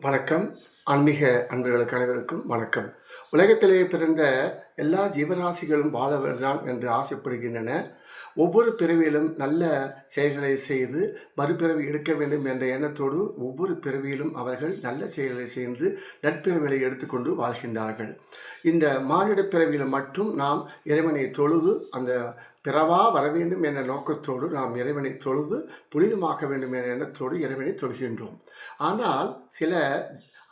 வணக்கம். ஆன்மீக அன்பர்களுக்கு அனைவருக்கும் வணக்கம். உலகத்திலே பிறந்த எல்லா ஜீவராசிகளும் வாழவர்தான் என்று ஆசைப்படுகின்றன. ஒவ்வொரு பிறவியிலும் நல்ல செயல்களை செய்து மறுபிறவி எடுக்க வேண்டும் என்ற எண்ணத்தோடு ஒவ்வொரு பிறவியிலும் அவர்கள் நல்ல செயல்களை செய்து நட்பிறவிகளை எடுத்துக்கொண்டு வாழ்கின்றார்கள். இந்த மானிட பிறவியில் மட்டும் நாம் இறைவனை தொழுது அந்த பிறவா வர வேண்டும் என்ற நோக்கத்தோடு நாம் இறைவனை தொழுது புனிதமாக்க வேண்டும் என்ற எண்ணத்தோடு இறைவனை தொழுகின்றோம். ஆனால் சில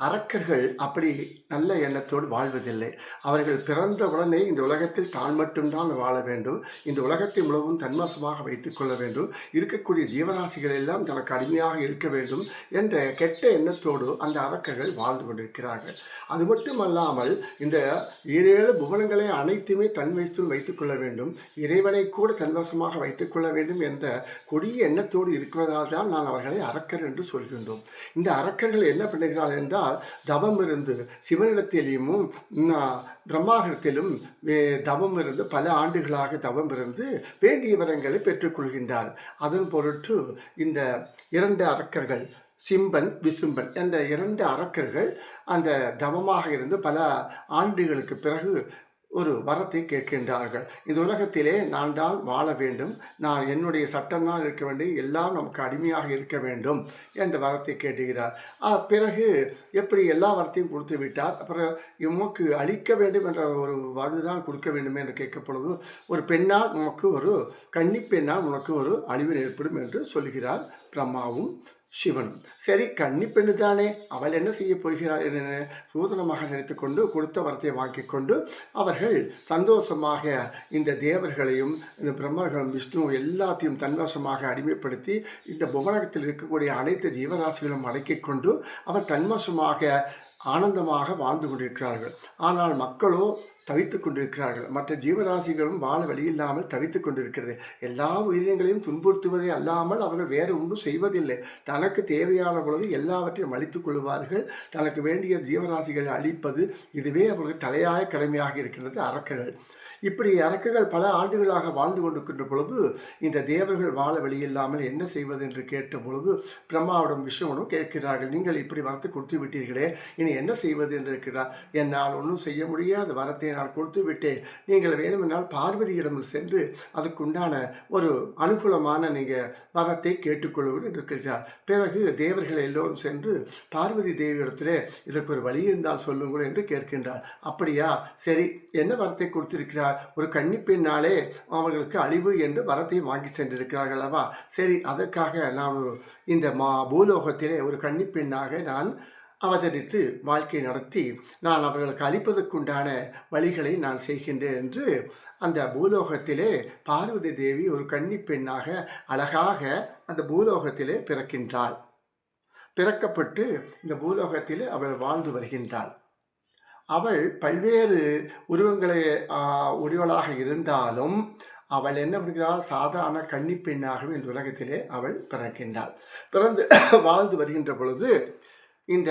அரக்கர்கள் அப்படி நல்ல எண்ணத்தோடு வாழ்வதில்லை. அவர்கள் பிறந்த உடனே இந்த உலகத்தில் தான் மட்டும்தான் வாழ வேண்டும். இந்த உலகத்தை முழுவதும் தன்மாசமாக வைத்துக் கொள்ள வேண்டும். இருக்கக்கூடிய ஜீவராசிகள் எல்லாம் தனக்கு அடிமையாக இருக்க வேண்டும் என்ற கெட்ட எண்ணத்தோடு அந்த அரக்கர்கள் வாழ்ந்து கொண்டிருக்கிறார்கள். அது மட்டுமல்லாமல் இந்த ஏழு புவனங்களை அனைத்துமே தன் வைத்துக் கொள்ள வேண்டும். இறைவனை கூட தன்வசமாக வைத்துக் கொள்ள வேண்டும் என்ற கொடிய எண்ணத்தோடு இருக்கிறதால் தான் நான் அவர்களை அரக்கர் என்று சொல்கின்றோம். இந்த அரக்கர்கள் என்ன பண்ணுகிறார்கள் என்றால் தவம் இருந்து சிவனிடத்திலும் பிரம்மாகரத்திலும் வே- தவம் இருந்து பல ஆண்டுகளாக தவம் இருந்து வேண்டிய வரங்களை பெற்றுக்கொள்கின்றார். அதன் பொருட்டு இந்த இரண்டு அரக்கர்கள் சிம்பன் விசும்பன் என்ற இரண்டு அரக்கர்கள் அந்த தவமாக இருந்து பல ஆண்டுகளுக்கு பிறகு ஒரு வரத்தை கேட்கின்றார்கள். இந்த உலகத்திலே நான் தான் வாழ வேண்டும். நான் என்னுடைய சட்டம்தான் இருக்க வேண்டும். எல்லாம் நமக்கு அடிமையாக இருக்க வேண்டும் என்ற வரத்தை கேட்டுகிறார். பிறகு எப்படி எல்லா வரத்தையும் கொடுத்து விட்டார்? அப்புறம் உமக்கு அழிக்க வேண்டும் என்ற ஒரு வருதான் கொடுக்க வேண்டும் என்று கேட்கப்பொழுது ஒரு பெண்ணால் உனக்கு ஒரு கன்னி பெண்ணால் உனக்கு ஒரு அழிவு ஏற்படும் என்று சொல்கிறார் பிரம்மாவும். சிவனும். சரி கன்னி பெண்ணு தானே அவள் என்ன செய்ய போகிறாள் என சூதனமாக நினைத்துக்கொண்டு கொடுத்த வரத்தை வாங்கி கொண்டு அவர்கள் சந்தோஷமாக இந்த தேவர்களையும் இந்த பிரம்மர்களும் விஷ்ணு எல்லாத்தையும் தன்வசமாக அடிமைப்படுத்தி இந்த புவனகத்தில் இருக்கக்கூடிய அனைத்து ஜீவராசிகளும் அடக்கிக் கொண்டு அவர் தன்வசமாக ஆனந்தமாக வாழ்ந்து கொண்டிருக்கிறார்கள். ஆனால் மக்களோ தவித்துக் கொண்டிருக்கிறார்கள். மற்ற ஜீவராசிகளும் வாழ வழியில்லாமல் தவித்துக் கொண்டிருக்கிறது. எல்லா உயிரினங்களையும் துன்புறுத்துவதே அல்லாமல் அவர்கள் வேறு ஒன்றும் செய்வதில்லை. தனக்கு தேவையான பொழுது எல்லாவற்றையும் அழித்துக் கொள்வார்கள். தனக்கு வேண்டிய ஜீவராசிகளை அழிப்பது இதுவே அவர்களுக்கு தலையாய கடமையாக இருக்கிறது அரக்கர்கள் இப்படி அரக்குகள் பல ஆண்டுகளாக வாழ்ந்து கொண்டிருக்கின்ற பொழுது இந்த தேவர்கள் வாழ வழியில்லாமல் என்ன செய்வது என்று கேட்ட பொழுது பிரம்மாவிடம் விஷ்ணுவனும் கேட்கிறார்கள். நீங்கள் இப்படி வரத்தை கொடுத்து விட்டீர்களே இனி என்ன செய்வது? என்று இருக்கிறார் என்னால் ஒன்றும் செய்ய முடியாத. வரத்தை நான் கொடுத்து விட்டேன். நீங்கள் வேணுமென்றால் பார்வதியிடம் சென்று அதுக்குண்டான ஒரு அனுகூலமான நீங்கள் வரத்தை கேட்டுக்கொள்வது என்று இருக்கிறார் பிறகு தேவர்கள் எல்லோரும் சென்று பார்வதி தேவியிடத்திலே இதற்கு ஒரு வழி இருந்தால் சொல்லுங்கள் என்று கேட்கின்றார். அப்படியா? சரி என்ன வரத்தை கொடுத்திருக்கிறார்? ஒரு கன்னி அவர்களுக்கு அழிவு என்று வரத்தை வாங்கி சென்றிருக்கிறார்கள் அல்லவா சரி அதற்காக நான் ஒரு இந்த மா பூலோகத்திலே ஒரு கன்னிப்பெண்ணாக நான் அவதரித்து வாழ்க்கை நடத்தி நான் அவர்களுக்கு அளிப்பதற்குண்டான வழிகளை நான் செய்கின்றேன் என்று அந்த பூலோகத்திலே பார்வதி தேவி ஒரு கன்னி பெண்ணாக அழகாக அந்த பூலோகத்திலே பிறக்கின்றாள். பிறக்கப்பட்டு இந்த பூலோகத்திலே அவள் வாழ்ந்து வருகின்றாள். அவள் பல்வேறு உருவங்களை உருவலாக இருந்தாலும் அவள் என்ன பண்ணுகிறாள் சாதாரண கன்னி பெண்ணாகவே இந்த உலகத்திலே அவள் பிறக்கின்றாள். பிறந்து வாழ்ந்து வருகின்ற பொழுது இந்த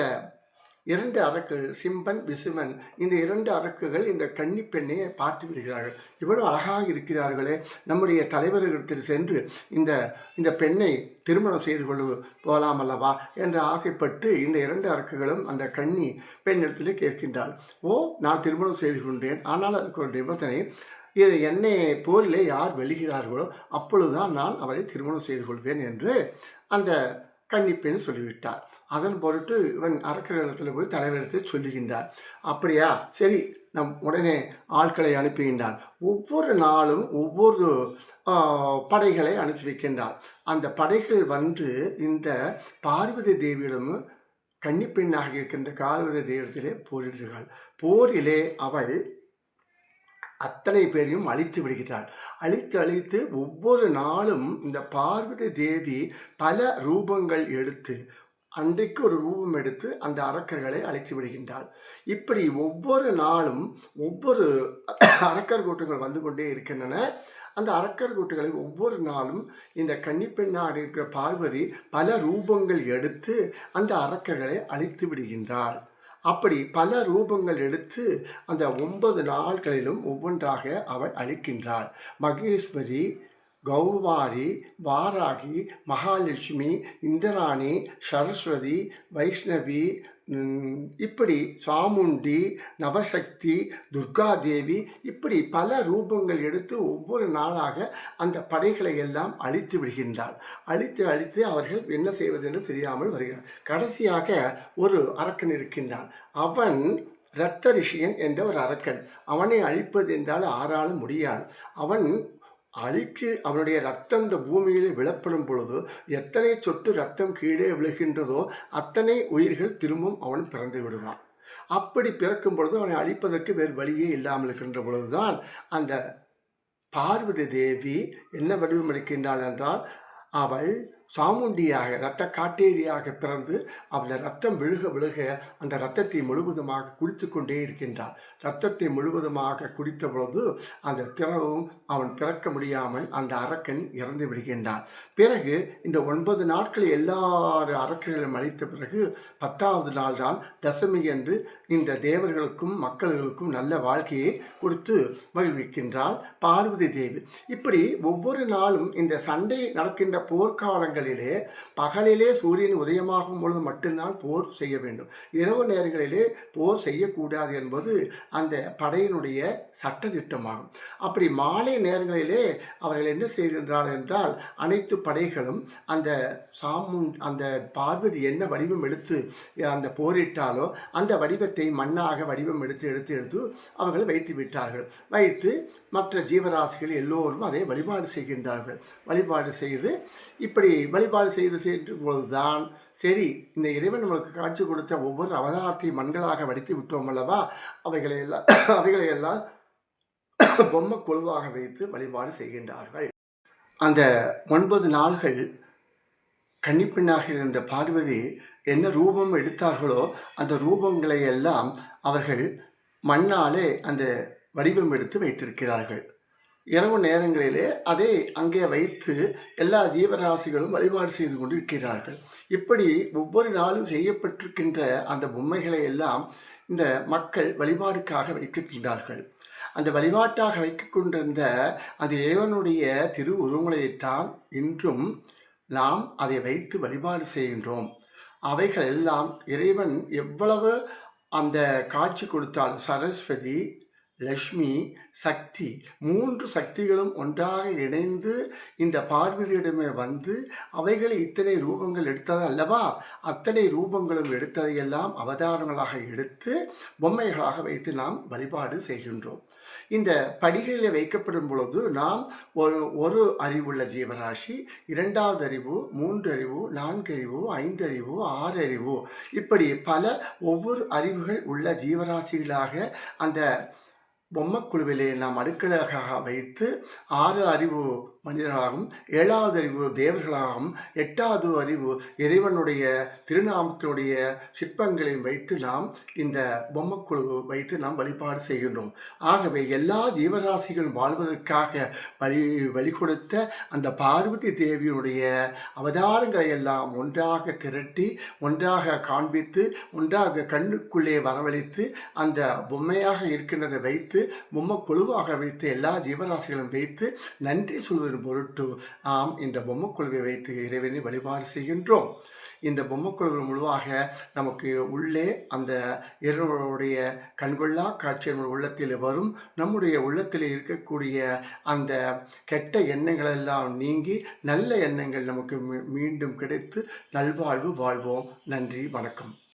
இரண்டு அரக்குகள் சிம்பன் விசுமன் இந்த இரண்டு அரக்குகள் இந்த கன்னி பெண்ணை பார்த்து விடுகிறார்கள். இவ்வளவு அழகாக இருக்கிறார்களே. நம்முடைய தலைவர்களிடத்தில் சென்று இந்த இந்த பெண்ணை திருமணம் செய்து கொண்டு போகலாம் அல்லவா என்று ஆசைப்பட்டு இந்த இரண்டு அரக்குகளும் அந்த கன்னி பெண்ணிடத்தில் கேட்கின்றாள். ஓ நான் திருமணம் செய்து கொண்டேன். ஆனால் அதுக்கு ஒரு நிபந்தனை இது என்னை போரிலே யார் வெல்கிறார்களோ அப்பொழுதுதான் நான் அவரை திருமணம் செய்து கொள்வேன் என்று அந்த கன்னிப்பெண் சொல்லிவிட்டார் அதன் பொருட்டு இவன் அரக்கரிடத்தில் போய் தலைவரிடத்தை சொல்லுகின்றார். அப்படியா? சரி. நம் உடனே ஆட்களை அனுப்புகின்றான். ஒவ்வொரு நாளும் ஒவ்வொரு படைகளை அனுப்பி வைக்கின்றான். அந்த படைகள் வந்து இந்த பார்வதி தேவியிடம் கன்னிப்பெண்ணாக இருக்கின்ற பார்வதி தேவத்திலே போரிடுகிறாள். போரிலே அவள் அத்தனை பேரையும் அழித்து விடுகிறாள். அழித்து அழித்து ஒவ்வொரு நாளும் இந்த பார்வதி தேவி பல ரூபங்கள் எடுத்து அன்றைக்கு ஒரு ரூபம் எடுத்து அந்த அரக்கர்களை அழைத்து விடுகின்றாள். இப்படி ஒவ்வொரு நாளும் ஒவ்வொரு அரக்கர் கூட்டங்கள் வந்து கொண்டே இருக்கின்றன. அந்த அரக்கர் கூட்டங்களை ஒவ்வொரு நாளும் இந்த கன்னிப்பெண்ணாக இருக்கிற பார்வதி பல ரூபங்கள் எடுத்து அந்த அரக்கர்களை அழித்து விடுகின்றாள். அப்படி பல ரூபங்கள் எடுத்து அந்த ஒன்பது நாள்களிலும் ஒவ்வொன்றாக அவள் அளிக்கின்றாள். மகேஸ்வரி கௌமாரி வாராகி மகாலட்சுமி இந்திராணி சரஸ்வதி வைஷ்ணவி இப்படி சாமுண்டி நவசக்தி துர்காதேவி இப்படி பல ரூபங்கள் எடுத்து ஒவ்வொரு நாளாக அந்த படைகளை எல்லாம் அழித்து விடுகின்றாள். அழித்து அழித்து அவர்கள் என்ன செய்வது என்று தெரியாமல் வருகிறார். கடைசியாக ஒரு அரக்கன் இருக்கின்றான். அவன் இரத்த ரிஷியன் என்ற ஒரு அரக்கன். அவனை அழிப்பது என்றால் ஆறாலும் முடியாது. அவன் அழித்து அவனுடைய ரத்தம் இந்த பூமியிலே விழப்படும் பொழுது எத்தனை சொட்டு ரத்தம் கீழே விழுகின்றதோ அத்தனை உயிர்கள் திரும்பவும் அவன் பிறந்து விடுவான். அப்படி பிறக்கும் பொழுது அவனை அழிப்பதற்கு வேறு வழியே இல்லாமல் இருக்கின்ற பொழுதுதான் அந்த பார்வதி தேவி என்ன வடிவம் எடுக்கின்றாள் என்றால் அவள் சாமுண்டியாக இரத்த காட்டேரியாக பிறந்து அந்த ரத்தம் விழுக விழுக அந்த ரத்தத்தை முழுவதுமாக குடித்து கொண்டே இருக்கின்றாள். ரத்தத்தை முழுவதுமாக குடித்த பொழுது அந்த திறவும் அவன் பிறக்க முடியாமல் அந்த அரக்கன் இறந்து விடுகின்றான். பிறகு இந்த ஒன்பது நாட்கள் எல்லா அரக்கர்களும் அழித்த பிறகு பத்தாவது நாள் தான் தசமி என்று இந்த தேவர்களுக்கும் மக்களுக்கும் நல்ல வாழ்க்கையை கொடுத்து மகிழ்விக்கின்றாள் பார்வதி தேவி. இப்படி ஒவ்வொரு நாளும் இந்த சண்டை நடக்கின்ற போர்க்காலங்கள் நேரங்களிலே பகலிலே சூரியன் உதயமாகும் பொழுது மட்டும்தான் போர் செய்ய வேண்டும். இரவு நேரங்களிலே போர் செய்யக்கூடாது என்பது அந்த படையினுடைய சட்டத்திட்டமாகும். அப்படி மாலை நேரங்களிலே அவர்கள் என்ன செய்கின்றார்கள் என்றால் அனைத்து படைகளும் அந்த சாமுன் அந்த பார்வதி என்ன வடிவம் எடுத்து அந்த போரிட்டாலோ அந்த வடிவத்தை மண்ணாக வடிவம் எடுத்து எடுத்து எடுத்து அவர்கள் வைத்து விட்டார்கள். வைத்து மற்ற ஜீவராசிகள் எல்லோரும் அதை வழிபாடு செய்கின்றார்கள். வழிபாடு செய்து இப்படி வழிபாடு செய்து செய்யும் பொழுதுதான் சரி. இந்த இறைவன் நம்மளுக்கு காட்சி கொடுத்த ஒவ்வொரு அவதாரத்தையும் மண்களாக வடித்து விட்டோம் அல்லவா? அவைகளை எல்லாம் அவைகளை எல்லாம் பொம்மை குழுவாக வைத்து வழிபாடு செய்கின்றார்கள். அந்த ஒன்பது நாள்கள் கன்னிப்பெண்ணாக இருந்த பார்வதி என்ன ரூபம் எடுத்தார்களோ அந்த ரூபங்களை எல்லாம் அவர்கள் மண்ணாலே அந்த வடிவம் எடுத்து வைத்திருக்கிறார்கள். இரவு நேரங்களிலே அதை அங்கே வைத்து எல்லா ஜீவராசிகளும் வழிபாடு செய்து கொண்டு இருக்கிறார்கள் இப்படி ஒவ்வொரு நாளும் செய்யப்பட்டிருக்கின்ற அந்த பொம்மைகளை எல்லாம் இந்த மக்கள் வழிபாடுக்காக வைத்திருக்கின்றார்கள். அந்த வழிபாட்டாக வைக்க கொண்டிருந்த அந்த இறைவனுடைய திரு உருவங்களைத்தான் இன்றும் நாம் அதை வைத்து வழிபாடு செய்கின்றோம். அவைகள் எல்லாம் இறைவன் எவ்வளவு அந்த காட்சி கொடுத்தால் சரஸ்வதி லக்ஷ்மி சக்தி. மூன்று சக்திகளும் ஒன்றாக இணைந்து இந்த பார்வதியிடமே வந்து அவைகளை இத்தனை ரூபங்கள் எடுத்தது அல்லவா? அத்தனை ரூபங்களும் எடுத்ததையெல்லாம் அவதாரங்களாக எடுத்து பொம்மைகளாக வைத்து நாம் வழிபாடு செய்கின்றோம். இந்த படிகளில் வைக்கப்படும் பொழுது நாம் ஒரு ஒரு அறிவுள்ள ஜீவராசி இரண்டாவது அறிவு மூன்று அறிவு நான்கு அறிவு ஐந்து அறிவு ஆறு அறிவு. இப்படி பல ஒவ்வொரு அறிவுகள் உள்ள ஜீவராசிகளாக அந்த பொம்மக்குழுவிலே நாம் அடுக்கலாக வைத்து ஆறு அறிவு மனிதர்களாகவும் ஏழாவது அறிவு தேவர்களாகவும் எட்டாவது அறிவு இறைவனுடைய திருநாமத்தினுடைய சிற்பங்களையும் வைத்து நாம் இந்த பொம்மக்குழு வைத்து நாம் வழிபாடு செய்கின்றோம். ஆகவே எல்லா ஜீவராசிகளும் வாழ்வதற்காக வழி வழி கொடுத்த அந்த பார்வதி தேவியினுடைய அவதாரங்களை எல்லாம் ஒன்றாக திரட்டி ஒன்றாக காண்பித்து ஒன்றாக கண்ணுக்குள்ளே வரவழைத்து அந்த பொம்மையாக இருக்கின்றதை வைத்து பொம்மை குழுவாக வைத்து எல்லா ஜீவராசிகளும் வைத்து நன்றி சொல்வதன் பொருட்டு நாம் இந்த பொம்மைக்குழுவை வைத்து இறைவனை வழிபாடு செய்கின்றோம். இந்த பொம்மைக்குழுவு முழுவாக நமக்கு உள்ளே அந்த இறைவனுடைய கண்கொள்ளா காட்சி உள்ளத்தில் வரும். நம்முடைய உள்ளத்தில் இருக்கக்கூடிய அந்த கெட்ட எண்ணங்கள் எல்லாம் நீங்கி நல்ல எண்ணங்கள் நமக்கு மீ- மீண்டும் கிடைத்து நல்வாழ்வு வாழ்வோம். நன்றி வணக்கம்.